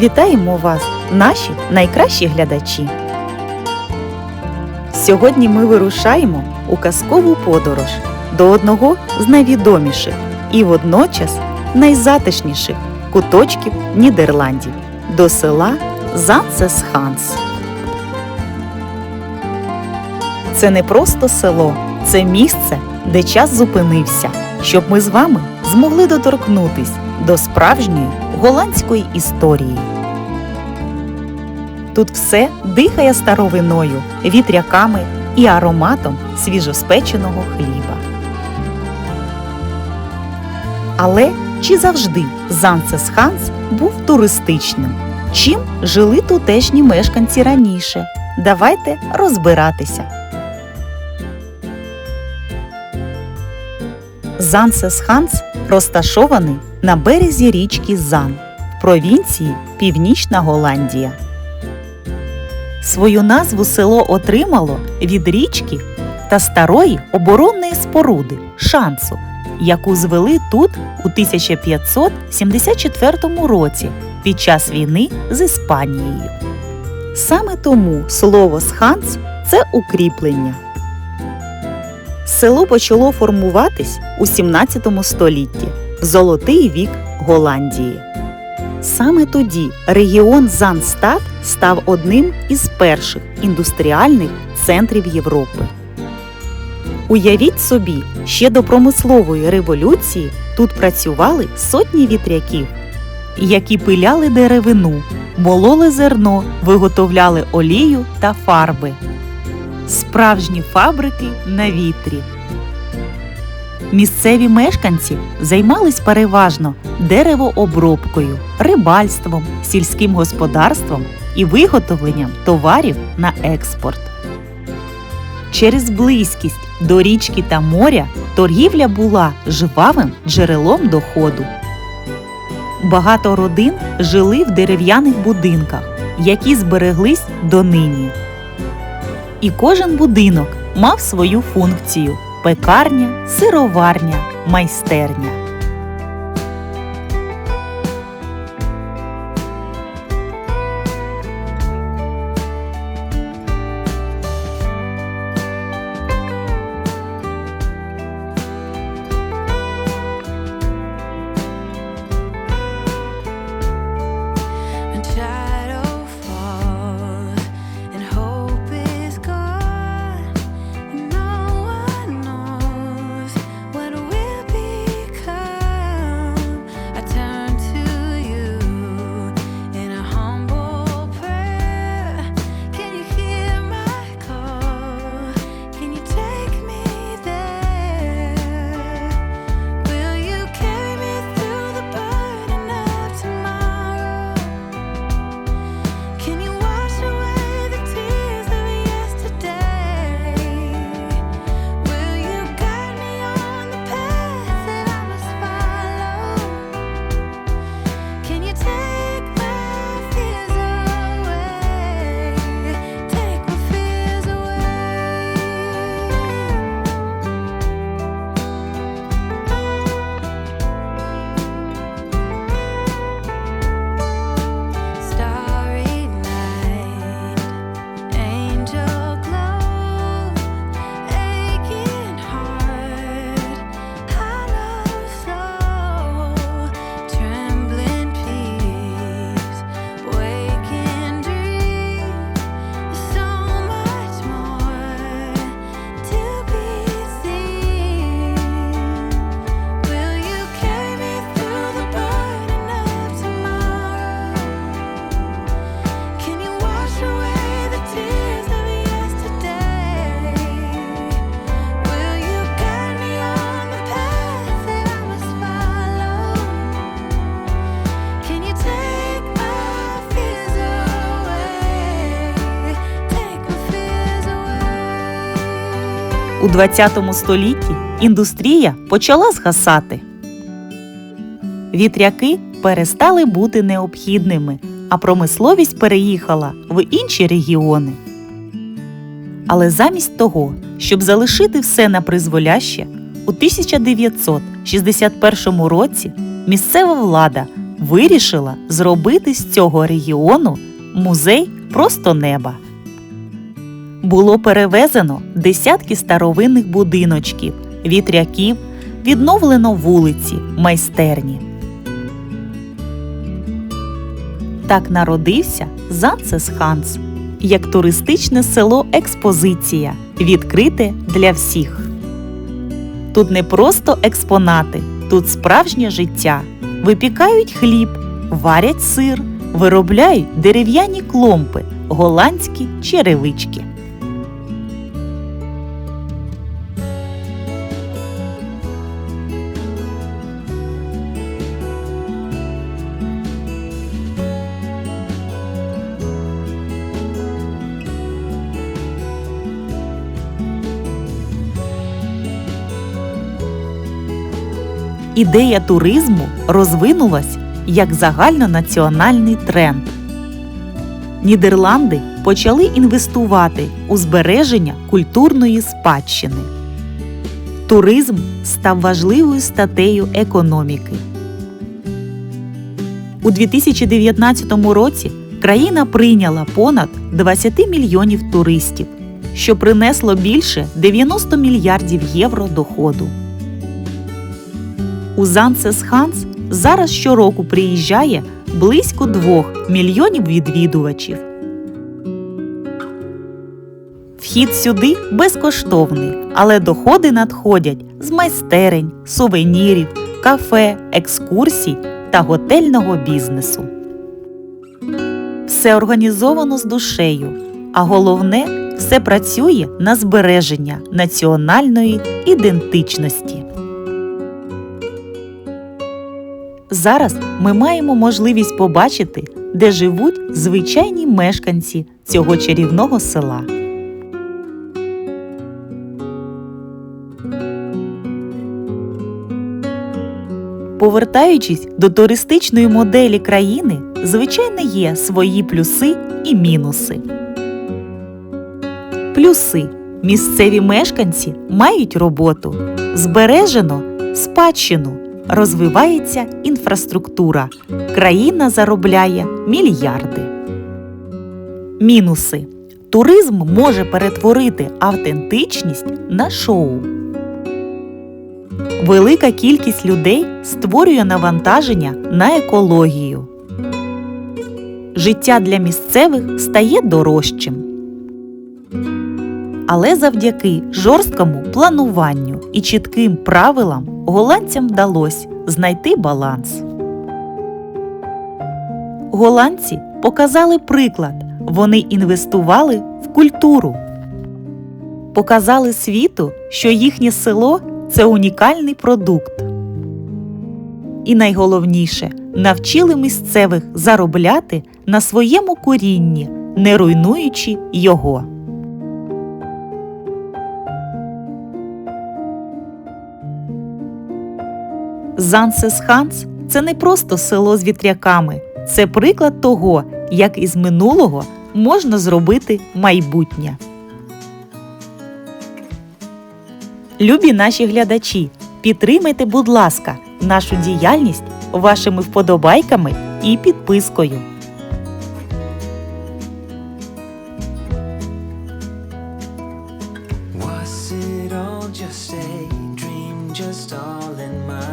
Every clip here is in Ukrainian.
Вітаємо вас, наші найкращі глядачі! Сьогодні ми вирушаємо у казкову подорож до одного з найвідоміших і водночас найзатишніших куточків Нідерландів до села Занцесханс. Це не просто село, це місце, де час зупинився, щоб ми з вами змогли доторкнутись до справжньої голландської історії. Тут все дихає старовиною, вітряками і ароматом свіжоспеченого хліба. Але чи завжди Занцесханс був туристичним? Чим жили тутешні мешканці раніше? Давайте розбиратися. Занцесханс розташований на березі річки Зан в провінції Північна Голландія. Свою назву село отримало від річки та старої оборонної споруди шансу, яку звели тут у 1574 році під час війни з Іспанією. Саме тому слово «сханс» – це укріплення. Село почало формуватись у 17 столітті золотий вік Голландії. Саме тоді регіон Занстад став одним із перших індустріальних центрів Європи. Уявіть собі, ще до промислової революції тут працювали сотні вітряків, які пиляли деревину, мололи зерно, виготовляли олію та фарби. Справжні фабрики на вітрі. Місцеві мешканці займались переважно деревообробкою, рибальством, сільським господарством і виготовленням товарів на експорт. Через близькість до річки та моря торгівля була жвавим джерелом доходу. Багато родин жили в дерев'яних будинках, які збереглись донині. І кожен будинок мав свою функцію пекарня, сироварня, майстерня. У 20 столітті індустрія почала згасати. Вітряки перестали бути необхідними, а промисловість переїхала в інші регіони. Але замість того, щоб залишити все на призволяще, у 1961 році місцева влада вирішила зробити з цього регіону музей просто неба. Було перевезено десятки старовинних будиночків, вітряків, відновлено вулиці, майстерні. Так народився Занцес Ханс як туристичне село експозиція, відкрите для всіх. Тут не просто експонати, тут справжнє життя. Випікають хліб, варять сир, виробляють дерев'яні кломпи, голландські черевички. Ідея туризму розвинулась як загальнонаціональний тренд. Нідерланди почали інвестувати у збереження культурної спадщини. Туризм став важливою статтею економіки. У 2019 році країна прийняла понад 20 мільйонів туристів, що принесло більше 90 мільярдів євро доходу. У Занцес Ханс зараз щороку приїжджає близько 2 мільйонів відвідувачів. Вхід сюди безкоштовний, але доходи надходять з майстерень, сувенірів, кафе, екскурсій та готельного бізнесу. Все організовано з душею, а головне все працює на збереження національної ідентичності. Зараз ми маємо можливість побачити, де живуть звичайні мешканці цього чарівного села. Повертаючись до туристичної моделі країни, звичайно є свої плюси і мінуси. Плюси місцеві мешканці мають роботу, збережено спадщину, розвивається інфраструктура, країна заробляє мільярди. Мінуси туризм може перетворити автентичність на шоу. Велика кількість людей створює навантаження на екологію. Життя для місцевих стає дорожчим. Але завдяки жорсткому плануванню і чітким правилам голландцям вдалося знайти баланс. Голландці показали приклад. Вони інвестували в культуру, показали світу, що їхнє село це унікальний продукт. І найголовніше навчили місцевих заробляти на своєму корінні, не руйнуючи його. Зансес Ханс це не просто село з вітряками, це приклад того, як із минулого можна зробити майбутнє. Любі наші глядачі, підтримайте, будь ласка, нашу діяльність вашими вподобайками і підпискою. Was it all just a dream, just all in my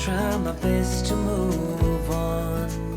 try my best to move on,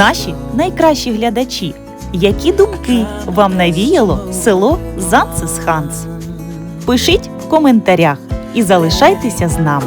наші найкращі глядачі. Які думки вам навіяло село Занцесханс? Пишіть в коментарях і залишайтеся з нами.